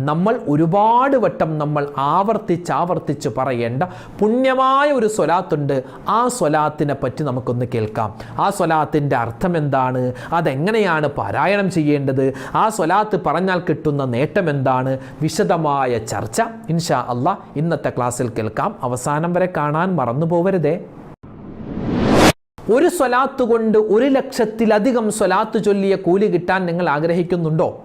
നമ്മൾ ഒരുപാട് വട്ടം നമ്മൾ ആവർത്തിച്ച് ആവർത്തിച്ച് പറയേണ്ട പുണ്യമായ ഒരു സ്വലാത്തുണ്ട്. ആ സ്വലാത്തിനെ പറ്റി നമുക്കൊന്ന് കേൾക്കാം. ആ സ്വലാത്തിന്റെ അർത്ഥം എന്താണ്? അതെങ്ങനെയാണ് പാരായണം ചെയ്യേണ്ടത്? ആ സ്വലാത്ത് പറഞ്ഞാൽ കിട്ടുന്ന നേട്ടം എന്താണ്? വിശദമായ ചർച്ച ഇൻഷാ അള്ളാ ഇന്നത്തെ ക്ലാസ്സിൽ കേൾക്കാം. അവസാനം വരെ കാണാൻ മറന്നു പോവരുതേ. ഒരു സ്വലാത്ത് കൊണ്ട് ഒരു ലക്ഷത്തിലധികം സ്വലാത്ത് ചൊല്ലിയ കൂലി കിട്ടാൻ നിങ്ങൾ ആഗ്രഹിക്കുന്നുണ്ടോ?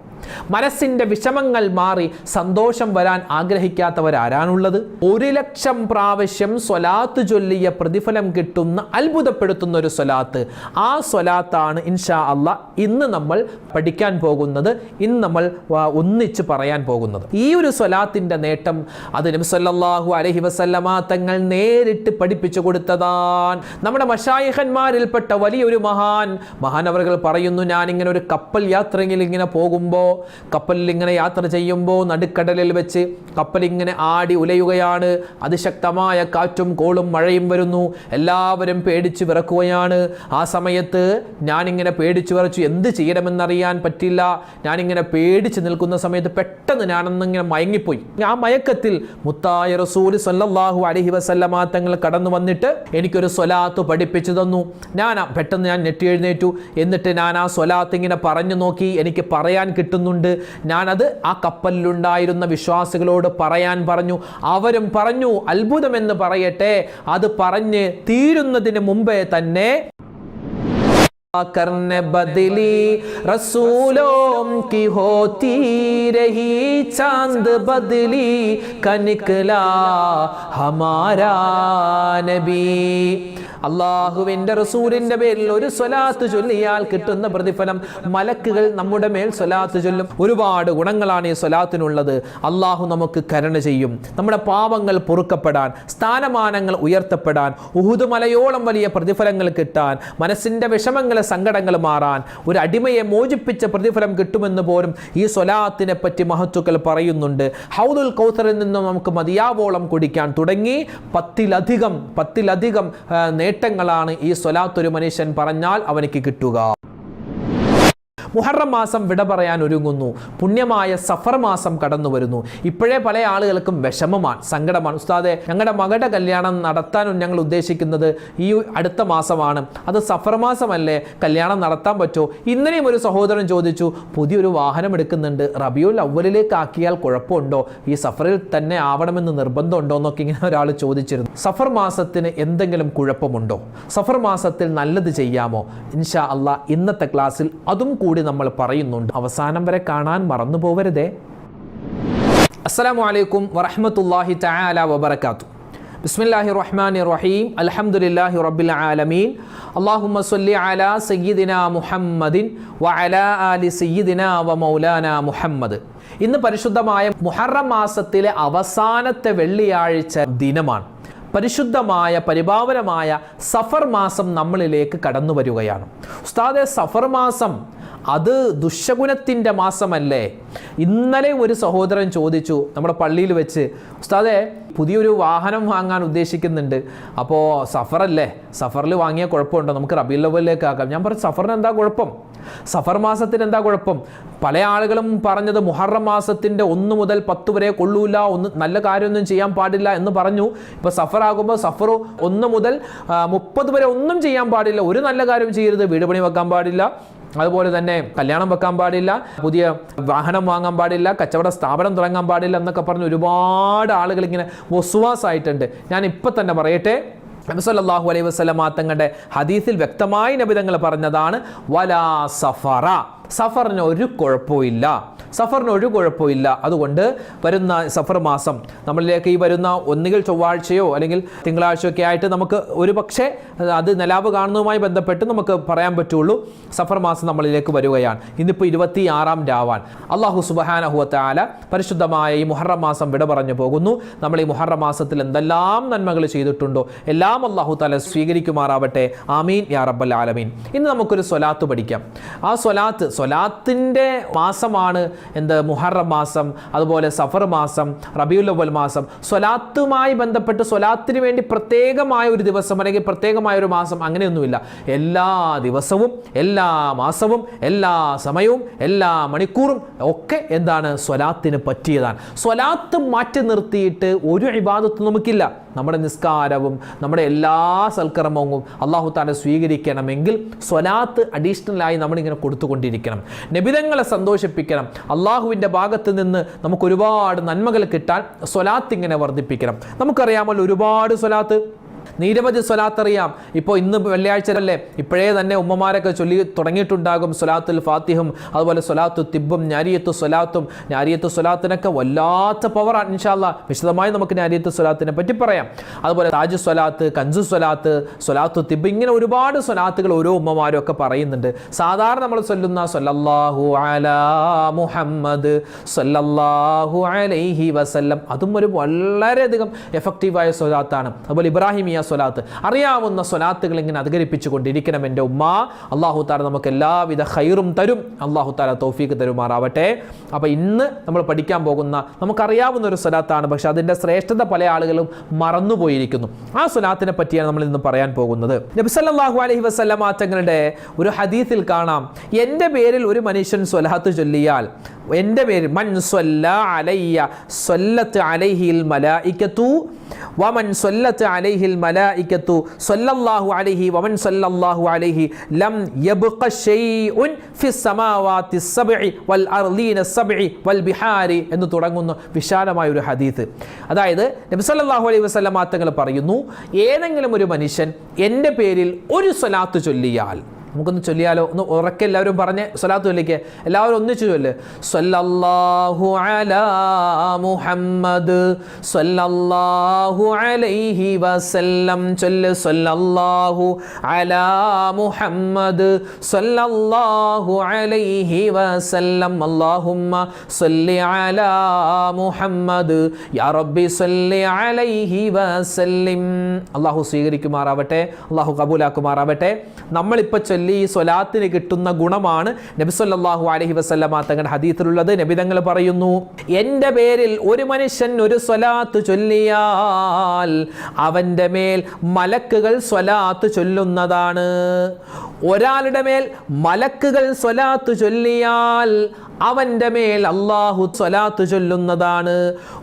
മനസ്സിന്റെ വിഷമങ്ങൾ മാറി സന്തോഷം വരാൻ ആഗ്രഹിക്കാത്തവരാരാണുള്ളത് ഒരു ലക്ഷം പ്രാവശ്യം സ്വലാത്ത് ചൊല്ലിയ പ്രതിഫലം കിട്ടുന്ന അത്ഭുതപ്പെടുത്തുന്ന ഒരു സ്വലാത്ത്. ആ സ്വലാത്താണ് ഇൻഷാ അല്ല ഇന്ന് നമ്മൾ പഠിക്കാൻ പോകുന്നത് ഇന്ന് നമ്മൾ ഒന്നിച്ച് പറയാൻ പോകുന്നത്. ഈ ഒരു സ്വലാത്തിന്റെ നേട്ടം അത് നബി അലഹി അലൈഹി വസല്ലമ തങ്ങൾ നേരിട്ട് പഠിപ്പിച്ചു കൊടുത്തതാണ്. നമ്മുടെ മഷായിഹന്മാരിൽപ്പെട്ട വലിയൊരു മഹാൻ മഹാനവറുകൾ പറയുന്നു ഞാൻ ഇങ്ങനെ ഒരു കപ്പൽ യാത്രയിൽ ഇങ്ങനെ പോകുമ്പോൾ കപ്പലിൽ ഇങ്ങനെ യാത്ര ചെയ്യുമ്പോൾ നടുക്കടലിൽ വെച്ച് കപ്പലിങ്ങനെ ആടി ഉലയുകയാണ്. അതിശക്തമായ കാറ്റും കോളും മഴയും വരുന്നു. എല്ലാവരും പേടിച്ച് വിറക്കുകയാണ്. ആ സമയത്ത് ഞാനിങ്ങനെ പേടിച്ച് വിറച്ചു. എന്ത് ചെയ്യണമെന്നറിയാൻ പറ്റില്ല. ഞാനിങ്ങനെ പേടിച്ച് നിൽക്കുന്ന സമയത്ത് പെട്ടെന്ന് ഞാനൊന്നിങ്ങനെ മയങ്ങിപ്പോയി. ആ മയക്കത്തിൽ മുത്തായ റസൂൽ സല്ലാഹു അലഹി വസല്ലമ തങ്ങൾ കടന്നു വന്നിട്ട് എനിക്കൊരു സ്വലാത്ത് പഠിപ്പിച്ചു തന്നു. ഞാൻ പെട്ടെന്ന് ഞാൻ നെറ്റി എഴുന്നേറ്റു എന്നിട്ട് ഞാൻ ആ സ്വലാത്ത് ഇങ്ങനെ പറഞ്ഞു നോക്കി. എനിക്ക് പറയാൻ കിട്ടുന്നുണ്ട് ഞാനത് ആ കപ്പലിലുണ്ടായിരുന്ന വിശ്വാസികളോട് പറയാൻ പറഞ്ഞു. അവരും പറഞ്ഞു അത്ഭുതമെന്ന് പറയട്ടെ. അത് പറഞ്ഞ് തീരുന്നതിന് മുമ്പേ തന്നെ करने बदली रसूलों की होती रही चांद बदली का निकला हमारा നബി അള്ളാഹുവിന്റെ റസൂലിന്റെ പേരിൽ ഒരു സ്വലാത്ത് ചൊല്ലിയാൽ കിട്ടുന്ന പ്രതിഫലം മലക്കുകൾ നമ്മുടെ മേൽ സ്വലാത്ത് ചൊല്ലും ഒരുപാട് ഗുണങ്ങളാണ് ഈ സ്വലാത്തിനുള്ളത് അള്ളാഹു നമുക്ക് കരുണ ചെയ്യും നമ്മുടെ പാപങ്ങൾ പൊറുക്കപ്പെടാൻ സ്ഥാനമാനങ്ങൾ ഉയർത്തപ്പെടാൻ ഉഹുദ് മലയോളം വലിയ പ്രതിഫലങ്ങൾ കിട്ടാൻ മനസ്സിന്റെ വിഷമങ്ങൾ സങ്കടങ്ങൾ മാറാൻ ഒരു അടിമയെ മോചിപ്പിച്ച പ്രതിഫലം കിട്ടുമെന്ന് പോലും ഈ സ്വലാത്തിനെ പറ്റി മഹത്തുക്കൾ പറയുന്നുണ്ട്. ഹൗദുൽ കൗസറിൽ നിന്നും നമുക്ക് മതിയാവോളം കുടിക്കാൻ തുടങ്ങി. പത്തിലധികം പത്തിലധികം നേട്ടങ്ങളാണ് ഈ സ്വലാത്തൊരു മനുഷ്യൻ പറഞ്ഞാൽ അവനിക്ക് കിട്ടുക. മുഹറം മാസം വിട പറയാൻ ഒരുങ്ങുന്നു. പുണ്യമായ സഫർ മാസം കടന്നു വരുന്നു. ഇപ്പോഴേ പല ആളുകൾക്കും വിഷമമാണ് സങ്കടമാണ്. ഉസ്താദെ ഞങ്ങളുടെ മകളുടെ കല്യാണം നടത്താനും ഞങ്ങൾ ഉദ്ദേശിക്കുന്നത് ഈ അടുത്ത മാസമാണ്. അത് സഫർ മാസമല്ലേ? കല്യാണം നടത്താൻ പറ്റുമോ ഇന്നലെയും ഒരു സഹോദരൻ ചോദിച്ചു പുതിയൊരു വാഹനം എടുക്കുന്നുണ്ട്. റബിയുൽ അവലിലേക്ക് ആക്കിയാൽ കുഴപ്പമുണ്ടോ? ഈ സഫറിൽ തന്നെ ആവണമെന്ന് നിർബന്ധമുണ്ടോ? എന്നൊക്കെ ഇങ്ങനെ ഒരാൾ ചോദിച്ചിരുന്നു. സഫർ മാസത്തിന് എന്തെങ്കിലും കുഴപ്പമുണ്ടോ? സഫർ മാസത്തിൽ നല്ലത് ചെയ്യാമോ? ഇൻഷാ അള്ളാ ഇന്നത്തെ ക്ലാസ്സിൽ അതും കൂടി നമ്മൾ പറയുന്നുണ്ട്. അവസാനം വരെ കാണാൻ മറന്നു പോവരുതേ. അസ്സാം വലൈക്കും വറഹ്മത്തുള്ളാഹി തആല വബർക്കാത്തു ബിസ്മില്ലാഹി റഹ്മാൻ റഹീം. അലഹമുല്ലാഹി റബ്ബിൽ ആലമീൻ. അല്ലാഹുമ്മ സല്ലി അലാ സയ്യിദിന മുഹമ്മദിൻ വഅലാ അലി സയ്യിദിന വ മൗലാന മുഹമ്മദ്. ഇന്ന് പരിശുദ്ധമായ മുഹറം മാസത്തിലെ അവസാനത്തെ വെള്ളിയാഴ്ച ദിനമാണ്. പരിശുദ്ധമായ പരിപാവനമായ സഫർ മാസം നമ്മളിലേക്ക് കടന്നു വരികയാണ് ഉസ്താദെ സഫർ മാസം അത് ദുശകുനത്തിന്റെ മാസമല്ലേ? ഇന്നലെ ഒരു സഹോദരൻ ചോദിച്ചു നമ്മുടെ പള്ളിയിൽ വെച്ച് ഉസ്താദെ പുതിയൊരു വാഹനം വാങ്ങാൻ ഉദ്ദേശിക്കുന്നുണ്ട്. അപ്പോൾ സഫറല്ലേ? സഫറിൽ വാങ്ങിയ കുഴപ്പമുണ്ടോ? നമുക്ക് റബീൽ ലെവലിലേക്ക് ആക്കാം. ഞാൻ പറഞ്ഞു സഫറിന് എന്താ കുഴപ്പം? സഫർ മാസത്തിന് എന്താ കുഴപ്പം? പല ആളുകളും പറഞ്ഞത് മുഹറം മാസത്തിന്റെ ഒന്ന് മുതൽ പത്ത് വരെ കൊള്ളൂല ഒന്ന് നല്ല കാര്യമൊന്നും ചെയ്യാൻ പാടില്ല എന്ന് പറഞ്ഞു. ഇപ്പോൾ സഫർ ആകുമ്പോൾ സഫർ ഒന്ന് മുതൽ മുപ്പത് വരെ ഒന്നും ചെയ്യാൻ പാടില്ല. ഒരു നല്ല കാര്യം ചെയ്യരുത് വീട് പണി വെക്കാൻ പാടില്ല. അതുപോലെ തന്നെ കല്യാണം വെക്കാൻ പാടില്ല പുതിയ വാഹനം വാങ്ങാൻ പാടില്ല കച്ചവട സ്ഥാപനം തുടങ്ങാൻ പാടില്ല എന്നൊക്കെ പറഞ്ഞ് ഒരുപാട് ആളുകൾ ഇങ്ങനെ വസുവാസായിട്ടുണ്ട്. ഞാൻ ഇപ്പം തന്നെ പറയട്ടെ നബിസല്ലാഹു അലൈഹി വസ്ലമാ തങ്ങളുടെ ഹദീസിൽ വ്യക്തമായി നബിതങ്ങൾ പറഞ്ഞതാണ് വലാ സഫറ. സഫറിന് ഒരു കുഴപ്പമില്ല സഫറിന് ഒരു കുഴപ്പമില്ല അതുകൊണ്ട് വരുന്ന സഫർ മാസം നമ്മളിലേക്ക് ഈ വരുന്ന ഒന്നുകിൽ ചൊവ്വാഴ്ചയോ അല്ലെങ്കിൽ തിങ്കളാഴ്ചയോ ഒക്കെ ആയിട്ട് നമുക്ക് ഒരു പക്ഷേ അത് നിലാവ് കാണുന്നതുമായി ബന്ധപ്പെട്ട് നമുക്ക് പറയാൻ പറ്റുള്ളൂ. സഫർ മാസം നമ്മളിലേക്ക് വരികയാണ്. ഇന്നിപ്പോൾ ഇരുപത്തി ആറാം രാവാൻ. അള്ളാഹു സുബഹാനഹുവത്താല പരിശുദ്ധമായ ഈ മുഹറം മാസം വിട പറഞ്ഞു പോകുന്നു. നമ്മൾ ഈ മുഹറം മാസത്തിൽ എന്തെല്ലാം നന്മകൾ ചെയ്തിട്ടുണ്ടോ എല്ലാം അള്ളാഹു താല സ്വീകരിക്കുമാറാവട്ടെ. ആമീൻ. യാ റബ്ബൽ ആലമീൻ. ഇന്ന് നമുക്കൊരു സ്വലാത്ത് പഠിക്കാം. ആ സ്വലാത്ത് സ്വലാത്തിന്റെ മാസമാണ് എന്ത് മുഹറം മാസം അതുപോലെ സഫർ മാസം റബിയുല്ലവൽ മാസം. സ്വലാത്തുമായി ബന്ധപ്പെട്ട് സ്വലാത്തിന് വേണ്ടി പ്രത്യേകമായ ഒരു ദിവസം അല്ലെങ്കിൽ പ്രത്യേകമായ ഒരു മാസം അങ്ങനെയൊന്നുമില്ല. എല്ലാ ദിവസവും എല്ലാ മാസവും എല്ലാ സമയവും എല്ലാ മണിക്കൂറും ഒക്കെ എന്താണ് സ്വലാത്തിന് പറ്റിയതാണ്. സ്വലാത്ത് മാറ്റി നിർത്തിയിട്ട് ഒരു ഇബാദത്തും നമുക്കില്ല. നമ്മുടെ നിസ്കാരവും നമ്മുടെ എല്ലാ സൽക്കർമ്മവും അള്ളാഹു താല സ്വീകരിക്കണമെങ്കിൽ സ്വലാത്ത് അഡീഷണലായി നമ്മളിങ്ങനെ കൊടുത്തുകൊണ്ടിരിക്കണം നബിതങ്ങളെ സന്തോഷിപ്പിക്കണം. അള്ളാഹുവിന്റെ ഭാഗത്ത് നിന്ന് നമുക്ക് ഒരുപാട് നന്മകൾ കിട്ടാൻ സ്വലാത്ത് ഇങ്ങനെ വർദ്ധിപ്പിക്കണം. നമുക്കറിയാമല്ലോ ഒരുപാട് സ്വലാത്ത് നിരവധി സ്വലാത്തറിയാം. ഇപ്പോൾ ഇന്ന് വെള്ളിയാഴ്ച അല്ലേ? ഇപ്പോഴേ തന്നെ ഉമ്മമാരൊക്കെ ചൊല്ലി തുടങ്ങിയിട്ടുണ്ടാകും സ്വലാത്തുൽ ഫാത്തിഹും അതുപോലെ സ്വലാത്തു തിബും ഞാരിയത്തു സ്വലാത്തും. ഞാരിയത്തു സ്വലാത്തിനൊക്കെ വല്ലാത്ത പവർ ഇൻഷാല്ല വിശദമായി നമുക്ക് ഞാരിയത്തു സ്വലാത്തിനെ പറ്റി പറയാം. അതുപോലെ താജ് സ്വലാത്ത് കഞ്ചു സ്വലാത്ത് സ്വലാത്തു തിബ് ഇങ്ങനെ ഒരുപാട് സ്വലാത്തുകൾ ഓരോ ഉമ്മമാരും ഒക്കെ പറയുന്നുണ്ട്. സാധാരണ നമ്മൾ ചൊല്ലുന്ന സല്ലല്ലാഹു അലാ മുഹമ്മദ് സല്ലല്ലാഹു അലൈഹി വസല്ലം. അതും ഒരു വളരെയധികം എഫക്റ്റീവായ സ്വലാത്താണ്. അതുപോലെ ഇബ്രാഹിമിയ സ്വലാത്ത്. അറിയാവുന്ന സ്വലാത്തുകൾ ഇങ്ങനെ അധികരിപ്പിച്ചു കൊണ്ടിരിക്കണം എന്റെ ഉമ്മ. അള്ളാഹു താല നമുക്ക് എല്ലാവിധ ഹൈറും തരും. അള്ളാഹു താല തോഫീക്ക് തരുമാറാവട്ടെ. അപ്പോൾ ഇന്ന് നമ്മൾ പഠിക്കാൻ പോകുന്ന നമുക്കറിയാവുന്ന ഒരു സ്വലാത്താണ്. പക്ഷെ അതിന്റെ ശ്രേഷ്ഠത പല ആളുകളും മറന്നുപോയിരിക്കുന്നു. ആ സ്വലാത്തിനെ പറ്റിയാണ് നമ്മൾ ഇന്ന് പറയാൻ പോകുന്നത്. നബിസല്ലാഹു അലഹി വസ്ലമാറ്റങ്ങളുടെ ഒരു ഹദീസിൽ കാണാം. എന്റെ പേരിൽ ഒരു മനുഷ്യൻ സ്വലാത്ത് ചൊല്ലിയാൽ എന്റെ പേര് മൻ സ്വല്ല അലയ്യ സ്വല്ലത്ത് അലൈഹിൽ മലായിക്കത്തു വമൻ സ്വല്ലത്ത് അലൈഹിൽ മലായിക്കത്തു സ്വല്ലല്ലാഹു അലൈഹി വമൻ സ്വല്ലല്ലാഹു അലൈഹി ലം യബ്ഖ ഷൈഉൻ ഫിസ് സമാവാതി വൽ അർളീന സബ്ഇ വൽ ബിഹാരി എന്ന് തുടങ്ങുന്ന വിശാലമായ ഒരു ഹദീത്ത് അതായത് നബി സല്ലല്ലാഹു അലൈഹി വസല്ലം തങ്ങൾ പറയുന്നു ഏതെങ്കിലും ഒരു മനുഷ്യൻ എന്റെ പേരിൽ ഒരു സ്വലാത്ത് ചൊല്ലിയാൽ നമുക്കൊന്ന് ചൊല്ലിയാലോ? ഒന്ന് ഉറക്കെ എല്ലാവരും പറഞ്ഞ് സ്വലാത്ത് ചൊല്ലിക്ക്. എല്ലാവരും ഒന്നിച്ചു ചൊല്ല്. സല്ലല്ലാഹു അലാ മുഹമ്മദ് സല്ലല്ലാഹു അലൈഹി വസല്ലം. സല്ലല്ലാഹു അലാ മുഹമ്മദ് സല്ലല്ലാഹു അലൈഹി വസല്ലം. അല്ലാഹുമ്മ സല്ലി അലാ മുഹമ്മദ്. യാ റബ്ബി സല്ലി അലൈഹി വസല്ലിം. അള്ളാഹു സ്വീകരിക്കുമാറാവട്ടെ. അള്ളാഹു കബൂലാക്കുമാറാവട്ടെ. നമ്മളിപ്പോൾ ചൊല്ലി ഈ സ്വലാത്തിന് കിട്ടുന്ന ഗുണമാണ് നബിസ്വല്ലാഹു അലഹി വസ്ലമ തങ്ങളുടെ ഹദീത്തിലുള്ളത്. നബിതങ്ങൾ പറയുന്നു എന്റെ പേരിൽ ഒരു മനുഷ്യൻ ഒരു സ്വലാത്ത് ചൊല്ലിയാൽ അവന്റെ മേൽ മലക്കുകൾ സ്വലാത്ത് ചൊല്ലുന്നതാണ്. ഒരാളുടെ മേൽ മലക്കുകൾ സ്വലാത്ത് ചൊല്ലിയാൽ അവന്റെ മേൽ അള്ളാഹു സ്വലാത്ത് ചൊല്ലുന്നതാണ്.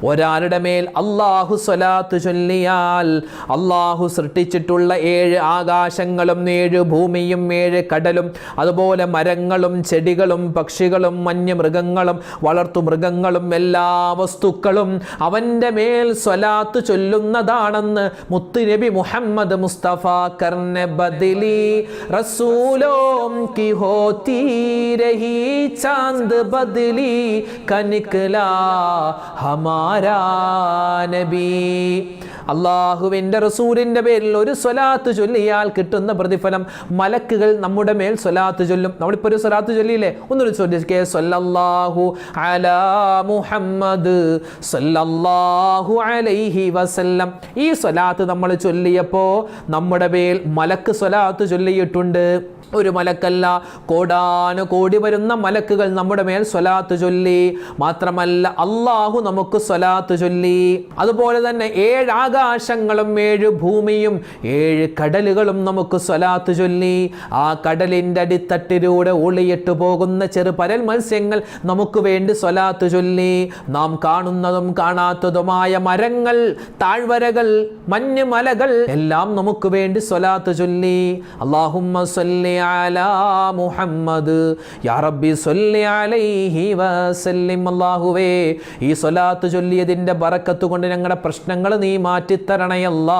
ഒരാളുടെ മേൽ അള്ളാഹു സ്വലാത്ത് ചൊല്ലിയാൽ അള്ളാഹു സൃഷ്ടിച്ചിട്ടുള്ള ഏഴ് ആകാശങ്ങളും ഏഴ് ഭൂമിയും ഏഴ് കടലും അതുപോലെ മരങ്ങളും ചെടികളും പക്ഷികളും മഞ്ഞ മൃഗങ്ങളും വളർത്തു മൃഗങ്ങളും എല്ലാ വസ്തുക്കളും അവന്റെ മേൽ സ്വലാത്ത് ചൊല്ലുന്നതാണെന്ന് മുത്തുനബി മുഹമ്മദ് മുസ്തഫ കർണ ബദിലി റസൂലോം കി ഹോ തീ ചാന്ദ് ബദലി കനിക്കലാ ഹമാരാ അള്ളാഹുവിന്റെ റസൂലിന്റെ പേരിൽ ഒരു സ്വലാത്ത് ചൊല്ലിയാൽ കിട്ടുന്ന പ്രതിഫലം മലക്കുകൾ നമ്മുടെ മേൽ സ്വലാത്ത് ചൊല്ലും. നമ്മളിപ്പോൾ ഒരു സ്വലാത്ത് ചൊല്ലിയില്ലേ? ഒന്നൊരു ചോദിച്ചേ സൊല്ലാഹു അലാ മുഹമ്മദ് സൊല്ലാഹു അലൈഹി വസല്ലം. ഈ സ്വലാത്ത് നമ്മൾ ചൊല്ലിയപ്പോൾ നമ്മുടെ മേൽ മലക്ക് സ്വലാത്ത് ചൊല്ലിയിട്ടുണ്ട്. ഒരു മലക്കല്ല. കോടാനു കോടി വരുന്ന മലക്കുകൾ നമ്മുടെ മേൽ സ്വലാത്ത് ചൊല്ലി. മാത്രമല്ല അള്ളാഹു നമുക്ക് സ്വലാത്ത് ചൊല്ലി. അതുപോലെ തന്നെ ഏഴ് ആകാശങ്ങളും ഏഴ് ഭൂമിയും ഏഴ് കടലുകളും നമുക്ക് സ്വലാത്ത് ചൊല്ലി. ആ കടലിന്റെ അടിത്തട്ടിലൂടെ ഒളിയിട്ട് പോകുന്ന ചെറുപരൽ മത്സ്യങ്ങൾ നമുക്ക് വേണ്ടി സ്വലാത്ത് ചൊല്ലി. നാം കാണുന്നതും കാണാത്തതുമായ മരങ്ങൾ താഴ്വരകൾ മഞ്ഞ് മലകൾ എല്ലാം നമുക്ക് വേണ്ടി സ്വലാത്ത് ചൊല്ലി. അള്ളാഹുമ്മ അലാ മുഹമ്മദ്. യാ അലൈഹി അല്ലാഹുവേ ഈ സ്വലാത്ത് ചൊല്ലിയതിന്റെ ബറക്കത്ത് കൊണ്ട് ഞങ്ങളുടെ പ്രശ്നങ്ങൾ നീ മാറ്റിത്തരണയല്ല.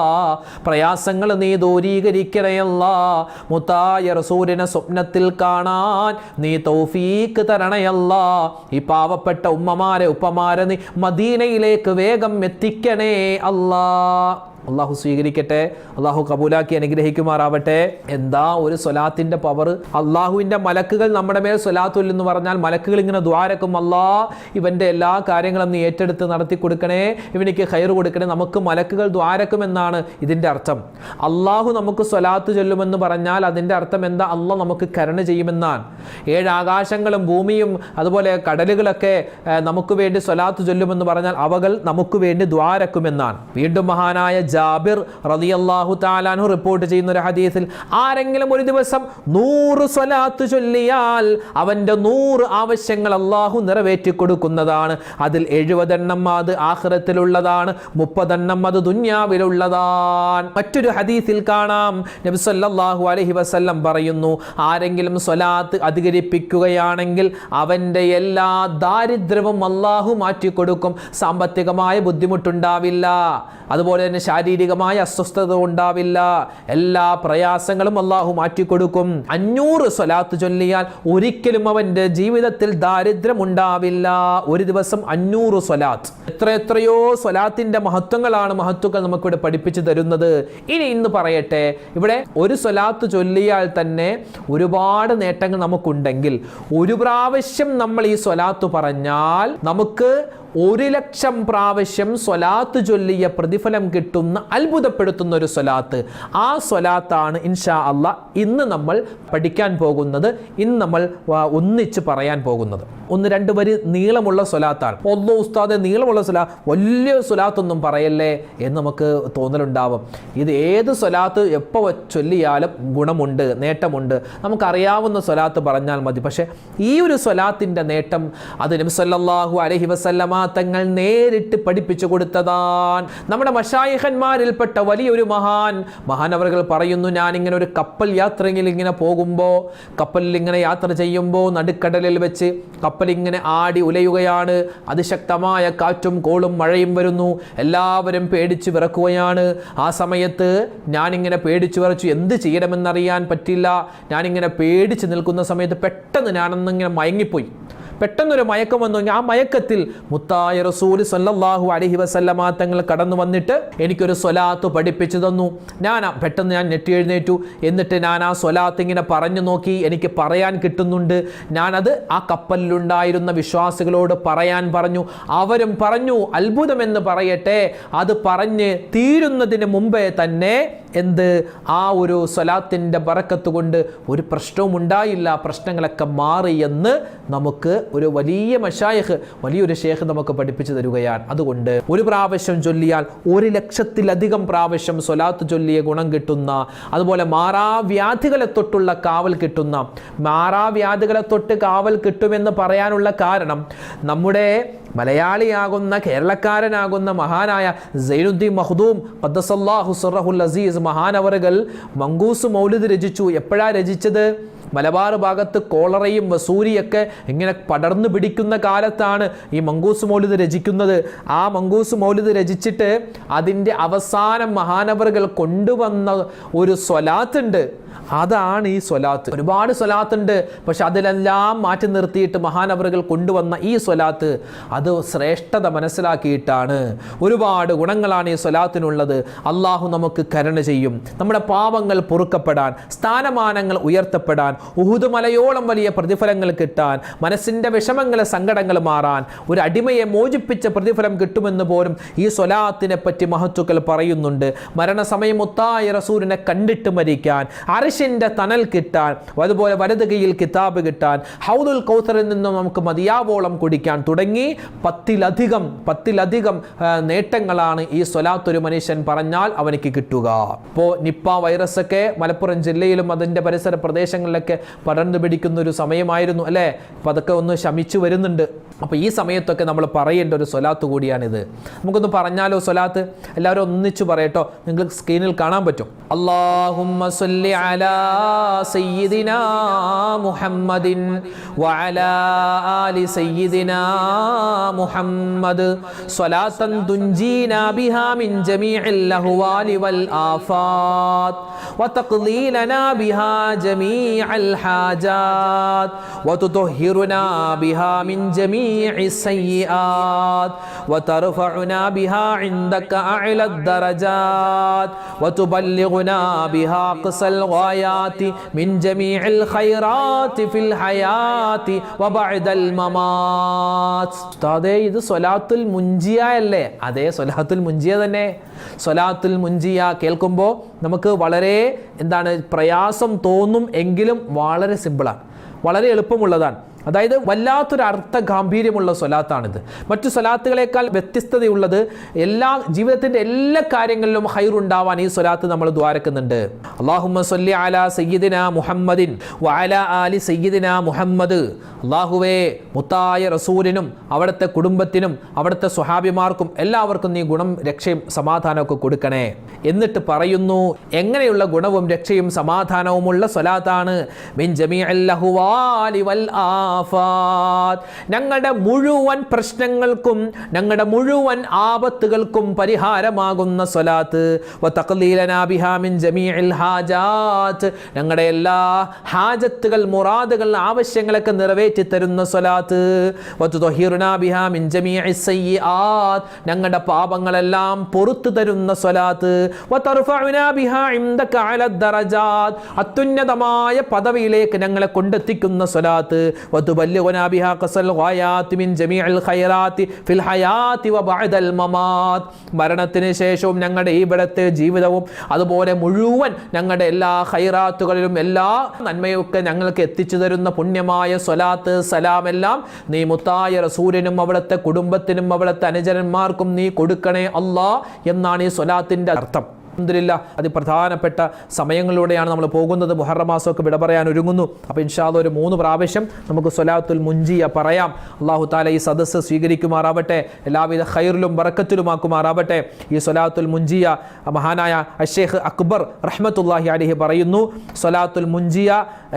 പ്രയാസങ്ങൾ നീ ദൂരീകരിക്കണയല്ല. മുത്തായ റസൂലിനെ സ്വപ്നത്തിൽ കാണാൻ നീ തൗഫീക്ക് തരണയല്ല. ഈ പാവപ്പെട്ട ഉമ്മമാരെ ഉപ്പമാരെ നീ മദീനയിലേക്ക് വേഗം എത്തിക്കണേ അല്ലാ. അള്ളാഹു സ്വീകരിക്കട്ടെ. അള്ളാഹു കബൂലാക്കി അനുഗ്രഹിക്കുമാറാവട്ടെ. എന്താ ഒരു സ്വലാത്തിന്റെ പവർ അള്ളാഹുവിന്റെ മലക്കുകൾ നമ്മുടെ മേൽ സ്വലാത്തുൽ എന്ന് പറഞ്ഞാൽ മലക്കുകൾ ഇങ്ങനെ ദ്വാരക്കും അല്ലാ ഇവന്റെ എല്ലാ കാര്യങ്ങളും നീ ഏറ്റെടുത്ത് നടത്തി കൊടുക്കണേ ഇവനിക്ക് ഹൈർ കൊടുക്കണേ നമുക്ക് മലക്കുകൾ ദ്വാരക്കുമെന്നാണ് ഇതിന്റെ അർത്ഥം. അള്ളാഹു നമുക്ക് സ്വലാത്ത് ചൊല്ലുമെന്ന് പറഞ്ഞാൽ അതിന്റെ അർത്ഥം എന്താ? അള്ളാഹ് നമുക്ക് കരുണ ചെയ്യുമെന്നാണ്. ഏഴ് ആകാശങ്ങളും ഭൂമിയും അതുപോലെ കടലുകളൊക്കെ നമുക്ക് വേണ്ടി സ്വലാത്ത് ചൊല്ലുമെന്ന് പറഞ്ഞാൽ അവകൾ നമുക്ക് വേണ്ടി ദ്വാരക്കുമെന്നാണ്. വീണ്ടും മഹാനായ ജാബിർ റളിയല്ലാഹു താലാനു റിപ്പോർട്ട് ചെയ്യുന്ന ഒരു ഹദീസിൽ ആരെങ്കിലും ഒരു ദിവസം നൂറ് സ്വലാത്ത് ചൊല്ലിയാൽ അവന്റെ നൂറ് ആവശ്യങ്ങൾ അള്ളാഹു നിറവേറ്റി കൊടുക്കുന്നതാണ് അതിൽ എഴുപതെണ്ണം അത് ആഹ്റത്തിലുള്ളതാണ് മുപ്പതെണ്ണം അത് ദുന്യാവിലുള്ളതാണ്. മറ്റൊരു ഹദീസിൽ കാണാം. നബി അലഹി വസ്ല്ലം വസല്ലം പറയുന്നു ആരെങ്കിലും സ്വലാത്ത് അധികരിപ്പിക്കുകയാണെങ്കിൽ അവന്റെ എല്ലാ ദാരിദ്ര്യവും അള്ളാഹു മാറ്റിക്കൊടുക്കും. സാമ്പത്തികമായ ബുദ്ധിമുട്ടുണ്ടാവില്ല. അതുപോലെ തന്നെ ശാരീരികമായ അസ്വസ്ഥത ഉണ്ടാവില്ല. എല്ലാ പ്രയാസങ്ങളും അള്ളാഹു മാറ്റിക്കൊടുക്കും. അഞ്ഞൂറ് സ്വലാത്ത് ചൊല്ലിയാൽ ഒരിക്കലും അവന്റെ ജീവിതത്തിൽ ദാരിദ്ര്യം ഉണ്ടാവില്ല ഒരു ദിവസം അഞ്ഞൂറ് സ്വലാത്ത്. എത്ര എത്രയോ സ്വലാത്തിന്റെ മഹത്വങ്ങളാണ് മഹത്വങ്ങൾ നമുക്കിവിടെ പഠിപ്പിച്ചു തരുന്നത്. ഇനി ഇന്ന് പറയട്ടെ ഇവിടെ ഒരു സ്വലാത്ത് ചൊല്ലിയാൽ തന്നെ ഒരുപാട് നേട്ടങ്ങൾ നമുക്കുണ്ടെങ്കിൽ ഒരു പ്രാവശ്യം നമ്മൾ ഈ സ്വലാത്ത് പറഞ്ഞാൽ നമുക്ക് ഒരു ലക്ഷം പ്രാവശ്യം സ്വലാത്ത് ചൊല്ലിയ പ്രതിഫലം കിട്ടുന്ന അത്ഭുതപ്പെടുത്തുന്ന ഒരു സ്വലാത്ത്. ആ സ്വലാത്താണ് ഇൻഷാ അല്ല ഇന്ന് നമ്മൾ പഠിക്കാൻ പോകുന്നത് ഇന്ന് നമ്മൾ ഒന്നിച്ച് പറയാൻ പോകുന്നത്. ഒന്ന് രണ്ട് വരി നീളമുള്ള സ്വലാത്താണ്. ഒന്നോ ഉസ്താദെ നീളമുള്ള സ്വലാ വലിയ സ്വലാത്തൊന്നും പറയല്ലേ എന്ന് നമുക്ക് തോന്നലുണ്ടാവും. ഇത് ഏത് സ്വലാത്ത് എപ്പോൾ ചൊല്ലിയാലും ഗുണമുണ്ട് നേട്ടമുണ്ട്. നമുക്കറിയാവുന്ന സ്വലാത്ത് പറഞ്ഞാൽ മതി. പക്ഷേ ഈ ഒരു സ്വലാത്തിന്റെ നേട്ടം അത് നബി അലഹി വസല്ലമ തങ്ങൾ നേരിട്ട് പഠിപ്പിച്ചു കൊടുത്തതാണ്. നമ്മുടെ മഷായിഹന്മാരിൽപ്പെട്ട വലിയൊരു മഹാൻ മഹാനവറുകൾ പറയുന്നു ഞാൻ ഇങ്ങനെ ഒരു കപ്പൽ യാത്രയിൽ ഇങ്ങനെ പോകുമ്പോൾ കപ്പലിൽ ഇങ്ങനെ യാത്ര ചെയ്യുമ്പോൾ നടുക്കടലിൽ വെച്ച് കപ്പൽ ഇങ്ങനെ ആടി ഉലയുകയാണ്. അതിശക്തമായ കാറ്റും കോളും മഴയും വരുന്നു. എല്ലാവരും പേടിച്ചു വിറക്കുകയാണ്. ആ സമയത്ത് ഞാനിങ്ങനെ പേടിച്ചു വിറച്ചു. എന്ത് ചെയ്യണമെന്നറിയാൻ പറ്റില്ല. ഞാനിങ്ങനെ പേടിച്ച് നിൽക്കുന്ന സമയത്ത് പെട്ടെന്ന് ഞാനൊന്നിങ്ങനെ മയങ്ങിപ്പോയി. പെട്ടെന്നൊരു മയക്കം വന്നു. ആ മയക്കത്തിൽ മുത്തായ റസൂൽ സല്ലാഹു അലഹി വസല്ലമ തങ്ങൾ കടന്നു വന്നിട്ട് എനിക്കൊരു സ്വലാത്ത് പഠിപ്പിച്ചു തന്നു. ഞാൻ പെട്ടെന്ന് ഞാൻ ഞെട്ടി എഴുന്നേറ്റു. എന്നിട്ട് ഞാൻ ആ സ്വലാത്ത് ഇങ്ങനെ പറഞ്ഞു നോക്കി എനിക്ക് പറയാൻ കിട്ടുന്നുണ്ട്. ഞാനത് ആ കപ്പലിലുണ്ടായിരുന്ന വിശ്വാസികളോട് പറയാൻ പറഞ്ഞു. അവരും പറഞ്ഞു അത്ഭുതമെന്ന് പറയട്ടെ. അത് പറഞ്ഞ് തീരുന്നതിന് മുമ്പേ തന്നെ എന്ത്? ആ ഒരു സ്വലാത്തിന്റെ പറക്കത്ത് കൊണ്ട് ഒരു പ്രശ്നവും ഉണ്ടായില്ല. പ്രശ്നങ്ങളൊക്കെ മാറി എന്ന് നമുക്ക് ഒരു വലിയ മഷായഹ് വലിയൊരു ഷേഖ് നമുക്ക് പഠിപ്പിച്ചു തരികയാണ്. അതുകൊണ്ട് ഒരു പ്രാവശ്യം ചൊല്ലിയാൽ ഒരു ലക്ഷത്തിലധികം പ്രാവശ്യം സ്വലാത്ത് ചൊല്ലിയ ഗുണം കിട്ടുന്ന അതുപോലെ മാറാവ്യാധികളെ തൊട്ടുള്ള കാവൽ കിട്ടുന്ന മാറാവ്യാധികളെ തൊട്ട് കാവൽ കിട്ടുമെന്ന് പറയാനുള്ള കാരണം നമ്മുടെ മലയാളിയാകുന്ന കേരളക്കാരനാകുന്ന മഹാനായ സൈനുദ്ദീൻ മഹ്ദൂം ഖദ്ദസല്ലാഹു സുറഹുൽ അസീസ് മഹാനവറുകൾ മങ്കൂസ് മൗലിദ് രചിച്ചു. എപ്പോഴാണ് രചിച്ചത്? മലബാർ ഭാഗത്ത് കോളറയും വസൂരിയൊക്കെ ഇങ്ങനെ പടർന്നു പിടിക്കുന്ന കാലത്താണ് ഈ മങ്കൂസ് മൗലിദ് രചിക്കുന്നത്. ആ മങ്കൂസ് മൗലിദ് രചിച്ചിട്ട് അതിന്റെ അവസാനം മഹാനവറുകൾ കൊണ്ടുവന്ന ഒരു സ്വലാത്തുണ്ട്. അതാണ് ഈ സ്വലാത്ത്. ഒരുപാട് സ്വലാത്തുണ്ട്. പക്ഷെ അതിലെല്ലാം മാറ്റി നിർത്തിയിട്ട് മഹാനവറുകൾ കൊണ്ടുവന്ന ഈ സ്വലാത്ത് അത് ശ്രേഷ്ഠത മനസ്സിലാക്കിയിട്ടാണ്. ഒരുപാട് ഗുണങ്ങളാണ് ഈ സ്വലാത്തിനുള്ളത്. അള്ളാഹു നമുക്ക് കരുണ ചെയ്യും. നമ്മുടെ പാപങ്ങൾ പൊറുക്കപ്പെടാൻ സ്ഥാനമാനങ്ങൾ ഉയർത്തപ്പെടാൻ ഉഹുദ് മലയോളം വലിയ പ്രതിഫലങ്ങൾ കിട്ടാൻ മനസ്സിന്റെ വിഷമങ്ങളെ സങ്കടങ്ങൾ മാറാൻ ഒരു അടിമയെ മോചിപ്പിച്ച പ്രതിഫലം കിട്ടുമെന്ന് പോലും ഈ സ്വലാത്തിനെ പറ്റി മഹത്തുക്കൾ പറയുന്നുണ്ട്. മരണസമയം മുത്തായ റസൂലിനെ കണ്ടിട്ട് മരിക്കാൻ അരിശിന്റെ തണൽ കിട്ടാൻ അതുപോലെ വലത് കൈയിൽ കിതാബ് കിട്ടാൻ ഹൗദുൽ കൗസറിൽ നിന്നും നമുക്ക് മതിയാവോളം കുടിക്കാൻ തുടങ്ങി. പത്തിലധികം പത്തിലധികം നേട്ടങ്ങളാണ് ഈ സ്വലാത്തൊരു മനുഷ്യൻ പറഞ്ഞാൽ അവനിക്ക് കിട്ടുക. ഇപ്പോൾ നിപ്പ വൈറസ് ഒക്കെ മലപ്പുറം ജില്ലയിലും അതിന്റെ പരിസര പ്രദേശങ്ങളിലൊക്കെ പടർന്നു പിടിക്കുന്ന ഒരു സമയമായിരുന്നു അല്ലേ? അപ്പം അതൊക്കെ ഒന്ന് ശമിച്ചു വരുന്നുണ്ട്. അപ്പോൾ ഈ സമയത്തൊക്കെ നമ്മൾ പറയേണ്ട ഒരു സ്വലാത്ത് കൂടിയാണിത് നമുക്കൊന്ന് പറഞ്ഞാലോ സ്വലാത്ത് എല്ലാവരും ഒന്നിച്ചു പറയട്ടോ നിങ്ങൾക്ക് സ്ക്രീനിൽ കാണാൻ പറ്റും അള്ളാഹുമ്മ സല്ലി അലാ സയ്യിദിനാ മുഹമ്മദിൻ വഅലാ ആലി സയ്യിദിനാ മുഹമ്മദ് സ്വലാത്തൻ തുഞ്ചീനാ ബിഹാ മിൻ ജമീഇൽ അഹ്വാലി വൽ ആഫാത്ത് وتقضي لنا بها جميع الحاجات وتطهرنا بها من جميع جميع السيئات وترفعنا بها عندك أعلى الدرجات وتبلغنا بها قصى الغايات من جميع الخيرات في الحياة وبعد الممات ഉസ്താദേ ഇത് സ്വലാത്തുൽ മുഞ്ചിയ അല്ലേ അതേ സ്വലാത്തുൽ മുഞ്ചിയ തന്നെ സ്വലാത്തുൽ മുഞ്ചിയ കേൾക്കുമ്പോൾ നമുക്ക് വളരെ എന്താണ് പ്രയാസം തോന്നും എങ്കിലും വളരെ സിമ്പിളാണ് വളരെ എളുപ്പമുള്ളതാണ് അതായത് വല്ലാത്തൊരു അർത്ഥ ഗാംഭീര്യമുള്ള സ്വലാത്താണിത്. മറ്റു സ്വലാത്തുകളെക്കാൾ വ്യത്യസ്തതയുള്ളത് എല്ലാ ജീവിതത്തിന്റെ എല്ലാ കാര്യങ്ങളിലും ഹൈർ ഉണ്ടാവാൻ ഈ സ്വലാത്ത് നമ്മൾ ദ്വാരക്കുന്നുണ്ട്. അള്ളാഹുമ്മ അല സയ്യിദിന മുഹമ്മദിൻ വഅല ആലി സയ്യിദിന മുഹമ്മദ്. അള്ളാഹുവേ മുത്തായ റസൂലിനും അവിടുത്തെ കുടുംബത്തിനും അവിടുത്തെ സ്വഹാബിമാർക്കും എല്ലാവർക്കും നീ ഗുണം രക്ഷയും സമാധാനമൊക്കെ കൊടുക്കണേ. എന്നിട്ട് പറയുന്നു എങ്ങനെയുള്ള ഗുണവും രക്ഷയും സമാധാനവുമുള്ള സ്വലാത്താണ്? മിൻ ജമീഅൽ അല്ലഹുവാലി വൽ ആഫാത്ത്. ഞങ്ങളുടെ മുഴുവൻ പ്രശ്നങ്ങൾക്കും ഞങ്ങളുടെ മുഴുവൻ ആപത്തുകൾക്കും പരിഹാരമാകുന്ന സ്വലാത്ത്. വതഖ്ലീലനാ ബിഹാ മിൻ ജമീഇൽ ഹാജാത്ത്. ഞങ്ങളുടെ എല്ലാ ഹാജത്തുകൾ മുറാദുകൾ ആവശ്യങ്ങളൊക്കെ നിറവേറ്റി തരുന്ന സ്വലാത്ത്. വതുതഹിറുനാ ബിഹാ മിൻ ജമീഉസ് സയ്യിആത്ത്. ഞങ്ങളുടെ പാപങ്ങളെല്ലാം പൊറുത്തു തരുന്ന സ്വലാത്ത്. ബിഹാ ഇൻദക അല അത്യുന്നതമായ പദവിയിലേക്ക് ഞങ്ങളെ കൊണ്ടെത്തിക്കുന്ന സ്വലാത്ത്. മമാത്ത് മരണത്തിന് ശേഷവും ഞങ്ങളുടെ ഇവിടത്തെ ജീവിതവും അതുപോലെ മുഴുവൻ ഞങ്ങളുടെ എല്ലാ ഹൈറാത്തുകളിലും എല്ലാ നന്മയൊക്കെ ഞങ്ങൾക്ക് എത്തിച്ചു തരുന്ന പുണ്യമായ സ്വലാത്ത് സലാം എല്ലാം നീ മുത്തായ റസൂലിനും അവിടുത്തെ കുടുംബത്തിനും അവിടുത്തെ അനുജനന്മാർക്കും നീ കൊടുക്കണേ അല്ലാ എന്നാണ് ഈ സ്വലാത്തിന്റെ അർത്ഥം. അൽഹംദുലില്ലാ അതിപ്രധാനപ്പെട്ട സമയങ്ങളിലൂടെയാണ് നമ്മൾ പോകുന്നത്. മുഹറം മാസമൊക്കെ വിട പറയാൻ ഒരുങ്ങുന്നു. അപ്പോൾ ഇൻഷാദ് ഒരു മൂന്ന് പ്രാവശ്യം നമുക്ക് സൊലാത്തുൽ മുഞ്ചിയ പറയാം. അള്ളാഹു താല ഈ സദസ്സ് സ്വീകരിക്കുമാറാവട്ടെ എല്ലാവിധ ഖൈറിലും ബറക്കത്തിലുമാക്കുമാറാവട്ടെ. ഈ സൊലാത്തുൽ മുഞ്ചിയ മഹാനായ അഷേഖ് അക്ബർ റഹ്മത്തുല്ലാഹി അലിഹി പറയുന്നു സൊലാത്തുൽ മുഞ്ചിയ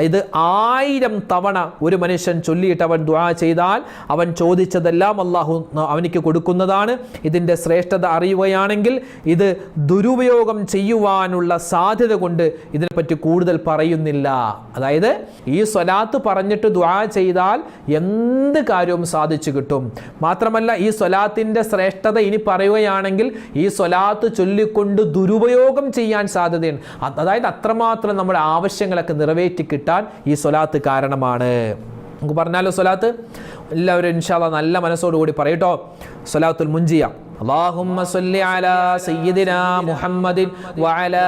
ഇത് ആയിരം തവണ ഒരു മനുഷ്യൻ ചൊല്ലിയിട്ട് അവൻ ദുആ ചെയ്താൽ അവൻ ചോദിച്ചതെല്ലാം അള്ളാഹു അവനിക്ക് കൊടുക്കുന്നതാണ്. ഇതിന്റെ ശ്രേഷ്ഠത അറിയുകയാണെങ്കിൽ ഇത് ദുരുപയോഗം ചെയ്യുവാനുള്ള സാധ്യത കൊണ്ട് ഇതിനെപ്പറ്റി കൂടുതൽ പറയുന്നില്ല. അതായത് ഈ സ്വലാത്ത് പറഞ്ഞിട്ട് ദ്വാ ചെയ്താൽ എന്ത് കാര്യവും സാധിച്ചു കിട്ടും. മാത്രമല്ല ഈ സ്വലാത്തിന്റെ ശ്രേഷ്ഠത ഇനി പറയുകയാണെങ്കിൽ ഈ സ്വലാത്ത് ചൊല്ലിക്കൊണ്ട് ദുരുപയോഗം ചെയ്യാൻ സാധ്യതയുണ്ട്. അതായത് അത്രമാത്രം നമ്മുടെ ആവശ്യങ്ങളൊക്കെ നിറവേറ്റി കിട്ടാൻ ഈ സ്വലാത്ത് കാരണമാണ്. നമുക്ക് പറഞ്ഞാലോ സ്വലാത്ത്? എല്ലാവരും ഇൻഷാല്ല നല്ല മനസ്സോടുകൂടി പറയട്ടോ സ്വലാത്തുൽ മുഞ്ചിയ اللهم صل على سيدنا محمد وعلى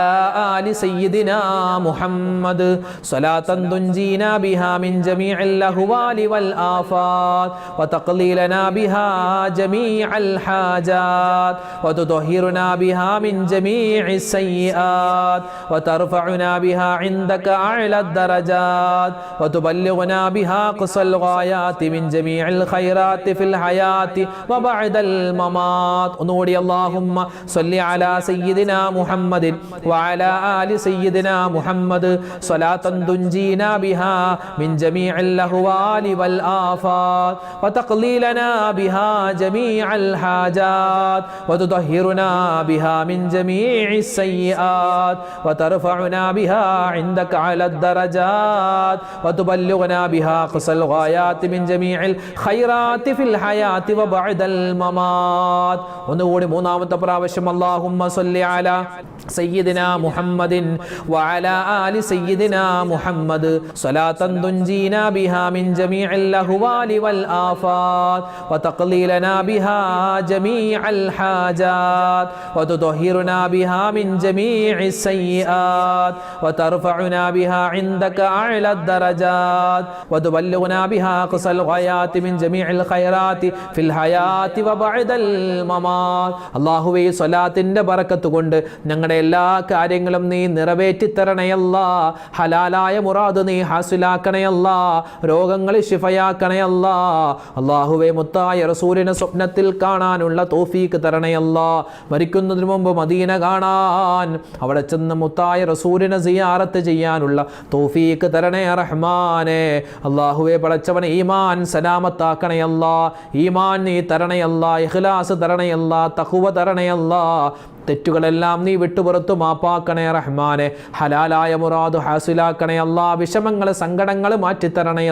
آل سيدنا محمد. صلاة تنجينا بها من جميع الأهوال والآفات وتقليلنا بها جميع الحاجات وتطهرنا بها من جميع السيئات وترفعنا بها عندك أعلى الدرجات وتبلغنا بها قصى الغايات من جميع الخيرات في الحياة وبعد الممات. ഒന്നുകൂടി അല്ലാഹുമ്മ സ്വല്ലി അലാ സയ്യിദിനാ മുഹമ്മദിൻ വഅലാ ആലി സയ്യിദിനാ മുഹമ്മദ് സ്വലാത്തൻ തുൻജീനാ ബിഹാ മിൻ ജമീഇൽ അഹ്വാലി വൽ ആഫാത്ത് വതഖ്ലീലനാ ബിഹാ ജമീഅൽ ഹാജാത്ത് വതുതഹിറുനാ ബിഹാ മിൻ ജമീഇസ് സയ്യിആത്ത് വതർഫഉനാ ബിഹാ عندك على الدرجات وتبلغنا بها قصى الغايات من جميع الخيرات في الحياة وبعد الممات ഒന്നുകൂടി മൂന്നാമത്തെ പ്രാവശ്യം അല്ലാഹുമ്മ സ്വല്ലി അല സയ്യിദിന മുഹമ്മദിൻ വഅല ആലി സയ്യിദിന മുഹമ്മദ് സ്വലാത്തൻ തുൻജീന ബിഹാ മിൻ ജമീഇൽ അഹ്വാലി വൽ ആഫാത്ത് വതഖ്ലീലനാ ബിഹാ ജമീഅൽ ഹാജാത്ത് വതുതഹിറുനാ ബിഹാ മിൻ ജമീഇസ് സയ്യിആത്ത് وترفعنا بها عندك أعلى الدرجات وتبلغنا بها قصى الغايات من جميع الخيرات في الحياة وبعد റഹ്മാൻ അള്ളാഹുവെ സ്വലാത്തിന്റെ പറക്കത്ത് കൊണ്ട് ഞങ്ങളുടെ എല്ലാ കാര്യങ്ങളും നീ നിറവേറ്റി തരണയല്ല ഹലാലായ മുറാദ് നീ ഹാസിലാക്കണയല്ല. രോഗങ്ങളെ ശിഫയാക്കണയല്ല. അള്ളാഹുവെ മുത്തായ റസൂലിനെ സ്വപ്നത്തിൽ കാണാനുള്ള തോഫീക്ക് തരണയല്ല. മരിക്കുന്നതിന് മുമ്പ് മദീന കാണാൻ അവിടെ ചെന്ന് മുത്തായ റസൂലിനെ സിയാറത്ത് ചെയ്യാനുള്ള തോഫീക്ക് തരണേ റഹ്മാനെ. അള്ളാഹുവെ പടച്ചവൻ ഈമാൻ സലാമത്താക്കണയല്ല. ഈമാൻ നീ തരണയല്ല. ഇഖ്ലാസ് തരണേ തരണയല്ല തഹുവ തരണയല്ല തെറ്റുകളെല്ലാം നീ വിട്ടുപുറത്തു മാപ്പാക്കണേ റഹ്മാനെ. ഹലാലായ മുറാദു ഹാസിലാക്കണേ അല്ലാ. വിഷമങ്ങൾ സങ്കടങ്ങൾ മാറ്റിത്തരണേ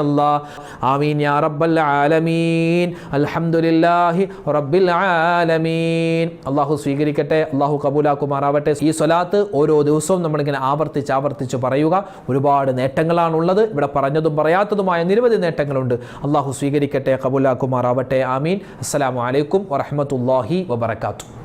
ആമീൻ യാ റബ്ബൽ ആലമീൻ. അൽഹംദുലില്ലാഹി റബ്ബിൽ ആലമീൻ. അള്ളാഹു സ്വീകരിക്കട്ടെ അള്ളാഹു കബൂലാക്കുമാറാവട്ടെ. ഈ സ്വലാത്ത് ഓരോ ദിവസവും നമ്മളിങ്ങനെ ആവർത്തിച്ച് ആവർത്തിച്ച് പറയുക. ഒരുപാട് നേട്ടങ്ങളാണുള്ളത്. ഇവിടെ പറഞ്ഞതും പറയാത്തതുമായ നിരവധി നേട്ടങ്ങളുണ്ട്. അള്ളാഹു സ്വീകരിക്കട്ടെ കബൂലാക്കുമാറാവട്ടെ. ആമീൻ. അസ്സലാമു അലൈക്കും വറഹ്മത്തുള്ളാഹി വബറകാതുഹു.